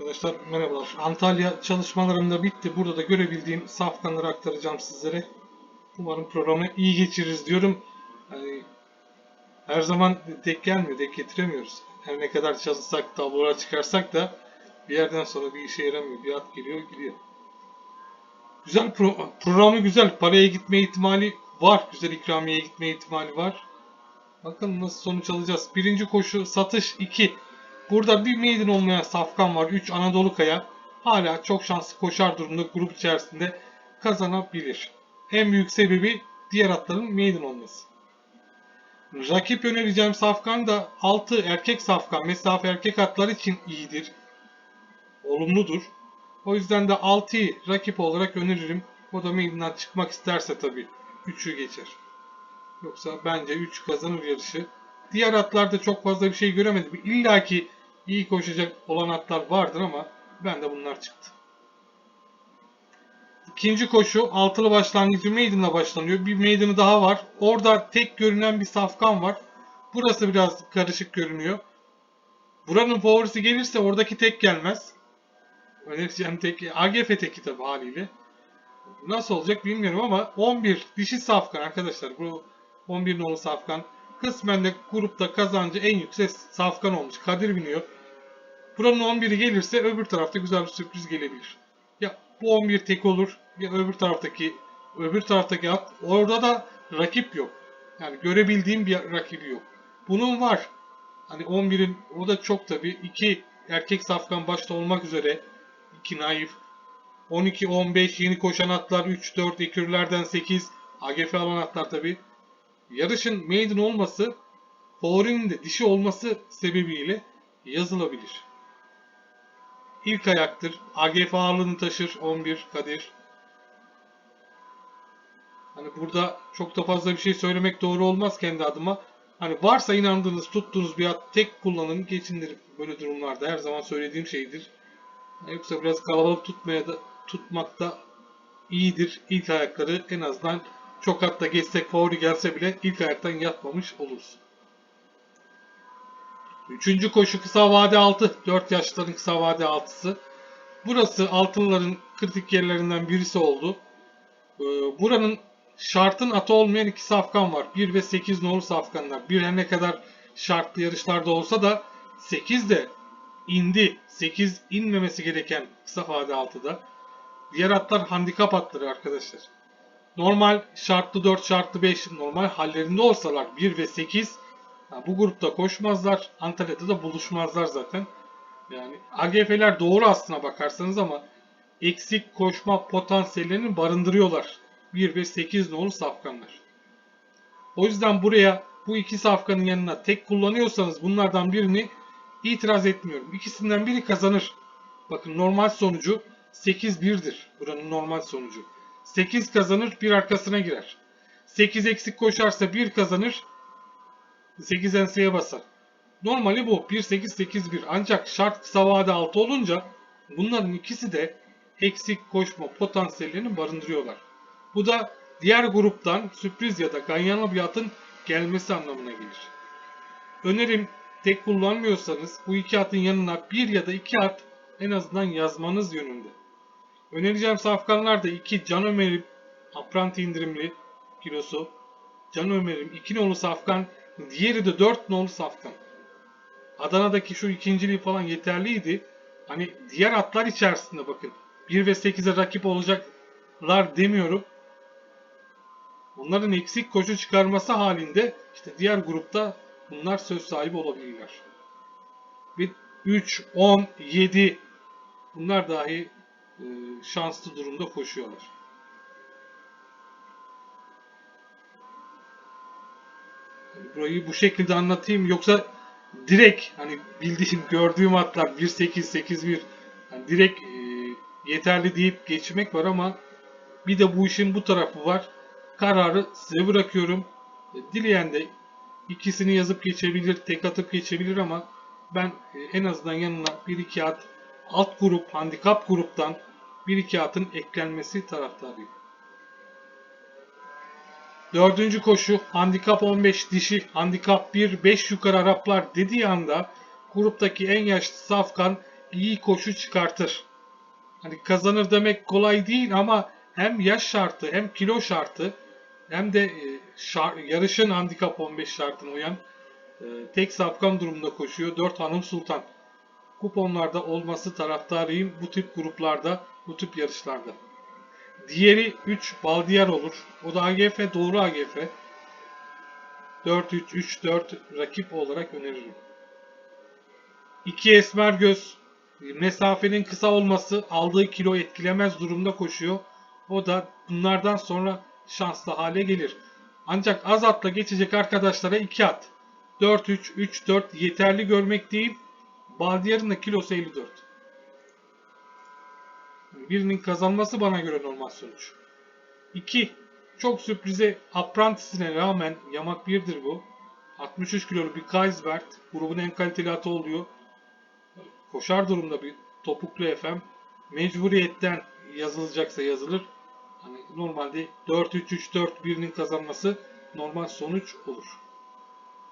Arkadaşlar merhabalar. Antalya çalışmalarım da bitti. Burada da görebildiğim safkanları aktaracağım sizlere. Umarım programı iyi geçiririz diyorum. Yani her zaman tek gelmiyor, tek getiremiyoruz. Her ne kadar çalışsak, tablolar çıkarsak da bir yerden sonra bir işe yaramıyor. Bir at geliyor, gidiyor. Güzel pro- programı güzel. Paraya gitme ihtimali var. Güzel ikramiyeye gitme ihtimali var. Bakalım nasıl sonuç alacağız. Birinci koşu satış 2. Burada bir maiden olmayan safkan var. 3 Anadolu Kaya. Hala çok şanslı koşar durumda grup içerisinde kazanabilir. En büyük sebebi diğer atların maiden olması. Rakip önereceğim safkan da 6 erkek safkan. Mesafe erkek atlar için iyidir. Olumludur. O yüzden de 6'yı rakip olarak öneririm. O da maiden'dan çıkmak isterse tabii 3'ü geçer. Yoksa bence 3 kazanır yarışı. Diğer atlarda çok fazla bir şey göremedim. İlla ki iyi koşacak olan atlar vardır ama ben de bunlar çıktı. İkinci koşu altılı başlangıcı Maiden'la başlanıyor. Bir Maiden'ı daha var. Orada tek görünen bir safkan var. Burası biraz karışık görünüyor. Buranın favorisi gelirse oradaki tek gelmez. Önereceğim tek AGF teki tabi haliyle. Nasıl olacak bilmiyorum ama 11 dişi safkan arkadaşlar. Bu 11 nolu safkan. Kısmen de grupta kazancı en yüksek safkan olmuş. Kadir biniyor. Buranın 11'i gelirse öbür tarafta güzel bir sürpriz gelebilir. Ya bu 11 tek olur ya öbür taraftaki öbür taraftaki at orada da rakip yok. Yani görebildiğim bir rakibi yok. Bunun var. Hani 11'in o da çok tabi. 2 erkek safkan başta olmak üzere 2 naif 12 15 yeni koşan atlar 3 4 ekürlerden 8 AGF alan atlar tabi. Yarışın maiden olması favorinin de dişi olması sebebiyle yazılabilir. İlk ayaktır. AGF ağırlığını taşır 11 Kadir. Hani burada çok da fazla bir şey söylemek doğru olmaz kendi adıma. Hani varsa inandığınız, tuttuğunuz bir at tek kullanın, geçindir böyle durumlarda. Her zaman söylediğim şeydir. Yoksa biraz kalabalık tutmaya da tutmakta iyidir. İlk ayakları en azından çok hatta geçsek favori gelse bile ilk ayaktan yatmamış oluruz. Üçüncü koşu kısa vade 6. 4 yaşların kısa vade 6'sı. Burası altınların kritik yerlerinden birisi oldu. Ee, buranın şartın atı olmayan iki safkan var. 1 ve 8 nolu safkanlar. Bir her ne kadar şartlı yarışlarda olsa da 8 de indi. 8 inmemesi gereken kısa vade 6'da. Diğer atlar handikap atları arkadaşlar. Normal şartlı 4 şartlı 5 normal hallerinde olsalar 1 ve 8 ha, bu grupta koşmazlar. Antalya'da da buluşmazlar zaten. Yani AGF'ler doğru aslına bakarsanız ama eksik koşma potansiyellerini barındırıyorlar. 1 ve 8 nolu safkanlar. O yüzden buraya bu iki safkanın yanına tek kullanıyorsanız bunlardan birini itiraz etmiyorum. İkisinden biri kazanır. Bakın normal sonucu 8-1'dir. Buranın normal sonucu. 8 kazanır, bir arkasına girer. 8 eksik koşarsa 1 kazanır, 8 enseye basar. Normali bu. 1-8-8-1. Ancak şart kısa vade 6 olunca bunların ikisi de eksik koşma potansiyellerini barındırıyorlar. Bu da diğer gruptan sürpriz ya da ganyanlı bir atın gelmesi anlamına gelir. Önerim tek kullanmıyorsanız bu iki atın yanına bir ya da iki at en azından yazmanız yönünde. Önereceğim safkanlar da 2 Can Ömer'im apranti indirimli kilosu. Can Ömer'im 2 nolu safkan. Diğeri de 4 nolu safkan. Adana'daki şu ikinciliği falan yeterliydi. Hani diğer atlar içerisinde bakın. 1 ve 8'e rakip olacaklar demiyorum. Bunların eksik koşu çıkarması halinde işte diğer grupta bunlar söz sahibi olabilirler. Ve 3, 10, 7 bunlar dahi e, şanslı durumda koşuyorlar. Burayı bu şekilde anlatayım yoksa direkt hani bildiğim gördüğüm atlar 1.8 8.1 yani direkt e, yeterli deyip geçmek var ama bir de bu işin bu tarafı var. Kararı size bırakıyorum. E, dileyen de ikisini yazıp geçebilir, tek atıp geçebilir ama ben e, en azından yanına 1-2 at alt grup, handikap gruptan 1-2 atın eklenmesi taraftarıyım. Dördüncü koşu handikap 15 dişi, handikap 1 5 yukarı Araplar dediği anda gruptaki en yaşlı safkan iyi koşu çıkartır. Hani kazanır demek kolay değil ama hem yaş şartı hem kilo şartı hem de e, şar- yarışın handikap 15 şartına uyan e, tek safkan durumunda koşuyor. 4 Hanım Sultan. Kuponlarda olması taraftarıyım bu tip gruplarda, bu tip yarışlarda. Diğeri 3 Baldiyar olur. O da AGF, doğru AGF. 4-3-3-4 rakip olarak öneririm. 2 Esmer Göz. Mesafenin kısa olması aldığı kilo etkilemez durumda koşuyor. O da bunlardan sonra şanslı hale gelir. Ancak az atla geçecek arkadaşlara 2 at. 4-3-3-4 yeterli görmek değil. Baldiyar'ın da kilosu 54. Birinin kazanması bana göre normal sonuç. 2. Çok sürprize Apprentice'ine rağmen yamak birdir bu. 63 kiloluk bir Kaisbert grubun en kaliteli atı oluyor. Koşar durumda bir topuklu FM. Mecburiyetten yazılacaksa yazılır. Hani normalde 4-3-3-4 birinin kazanması normal sonuç olur.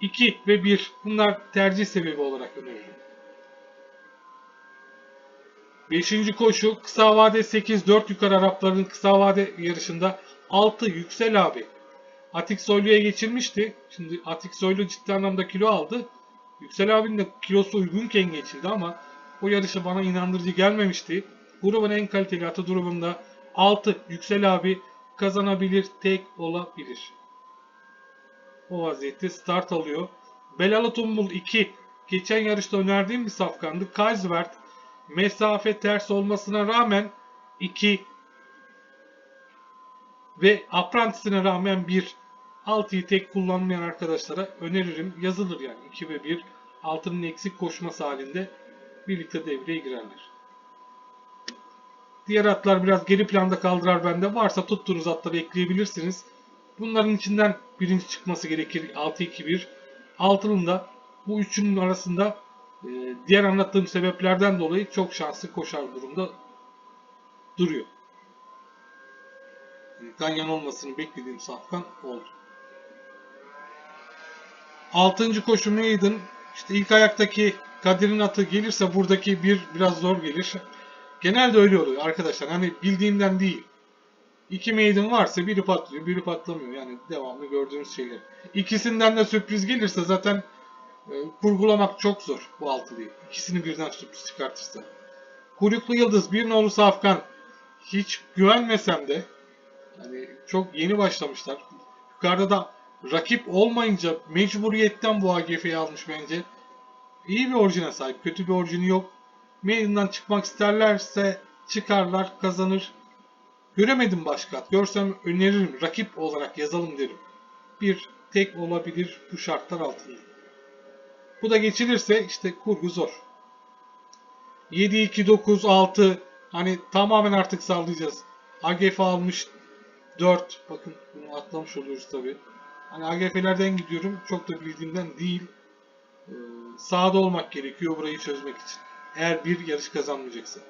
2 ve 1 bunlar tercih sebebi olarak öneririm. 5. koşu kısa vade 8 4 yukarı Arapların kısa vade yarışında 6 Yüksel abi. Atik Soylu'ya geçilmişti. Şimdi Atik Soylu ciddi anlamda kilo aldı. Yüksel abinin de kilosu uygunken geçildi ama o yarışı bana inandırıcı gelmemişti. Grubun en kaliteli atı durumunda 6 Yüksel abi kazanabilir, tek olabilir. O vaziyette start alıyor. Belalı Tumbul 2 geçen yarışta önerdiğim bir safkandı. Kaisvert mesafe ters olmasına rağmen 2 ve Apprentice'ine rağmen 1 6'yı tek kullanmayan arkadaşlara öneririm. Yazılır yani 2 ve 1 altının eksik koşması halinde birlikte devreye girerler. Diğer atlar biraz geri planda kaldırar bende. Varsa tuttuğunuz atları ekleyebilirsiniz. Bunların içinden birinci çıkması gerekir 6-2-1. Altının da bu üçünün arasında diğer anlattığım sebeplerden dolayı çok şanslı koşar durumda duruyor. Ganyan olmasını beklediğim safkan oldu. Altıncı koşu Maiden. İşte ilk ayaktaki Kadir'in atı gelirse buradaki bir biraz zor gelir. Genelde öyle oluyor arkadaşlar. Hani bildiğimden değil. İki maiden varsa biri patlıyor, biri patlamıyor. Yani devamlı gördüğünüz şeyler. İkisinden de sürpriz gelirse zaten kurgulamak çok zor bu altılıyı. İkisini birden sürpriz çıkartırsa. Kuyruklu Yıldız, bir nolu Safkan. Hiç güvenmesem de yani çok yeni başlamışlar. Yukarıda da rakip olmayınca mecburiyetten bu AGF'yi almış bence. İyi bir orijine sahip. Kötü bir orijini yok. Maiden'dan çıkmak isterlerse çıkarlar, kazanır. Göremedim başka at. Görsem öneririm. Rakip olarak yazalım derim. Bir tek olabilir bu şartlar altında. Bu da geçilirse işte kurgu zor. 7 2 9 6 hani tamamen artık sallayacağız. AGF almış 4. Bakın bunu atlamış oluyoruz tabi. Hani AGF'lerden gidiyorum. Çok da bildiğimden değil. Ee, sahada olmak gerekiyor burayı çözmek için. Eğer bir yarış kazanmayacaksa.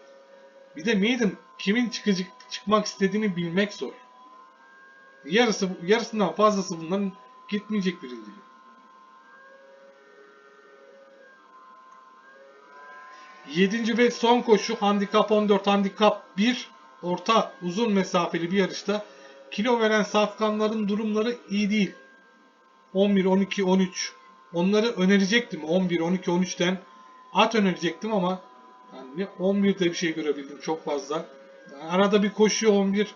Bir de Maiden kimin çıkacak, çıkmak istediğini bilmek zor. Yarısı, yarısından fazlası bundan gitmeyecek birinciliği. Yedinci ve son koşu handikap 14, handikap 1 orta uzun mesafeli bir yarışta kilo veren safkanların durumları iyi değil. 11, 12, 13 onları önerecektim 11, 12, 13'ten at önerecektim ama yani 11'de bir şey görebildim çok fazla. Yani arada bir koşuyor 11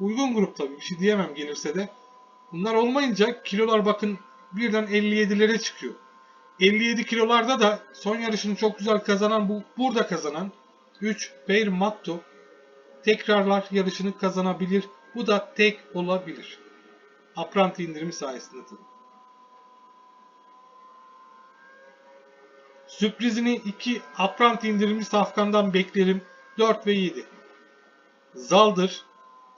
uygun grup tabii bir şey diyemem gelirse de. Bunlar olmayınca kilolar bakın birden 57'lere çıkıyor. 57 kilolarda da son yarışını çok güzel kazanan bu burada kazanan 3 Beir Matto tekrarlar yarışını kazanabilir. Bu da tek olabilir. Apranti indirimi sayesinde tabii. Sürprizini 2 Apranti indirimli safkandan beklerim. 4 ve 7. Zaldır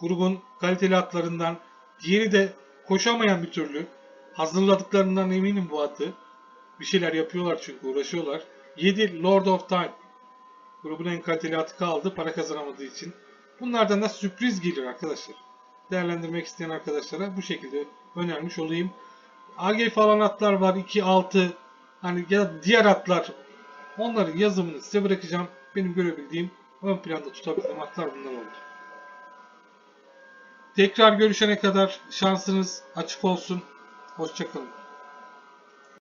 grubun kaliteli atlarından. Diğeri de koşamayan bir türlü. Hazırladıklarından eminim bu atı. Bir şeyler yapıyorlar çünkü uğraşıyorlar. 7 Lord of Time. Grubun en kaliteli atı kaldı para kazanamadığı için. Bunlardan da sürpriz gelir arkadaşlar. Değerlendirmek isteyen arkadaşlara bu şekilde önermiş olayım. AG falan atlar var 2 6 hani ya diğer atlar Onların yazımını size bırakacağım. Benim görebildiğim ön planda tutabildiğim atlar bunlar oldu. Tekrar görüşene kadar şansınız açık olsun. Hoşçakalın.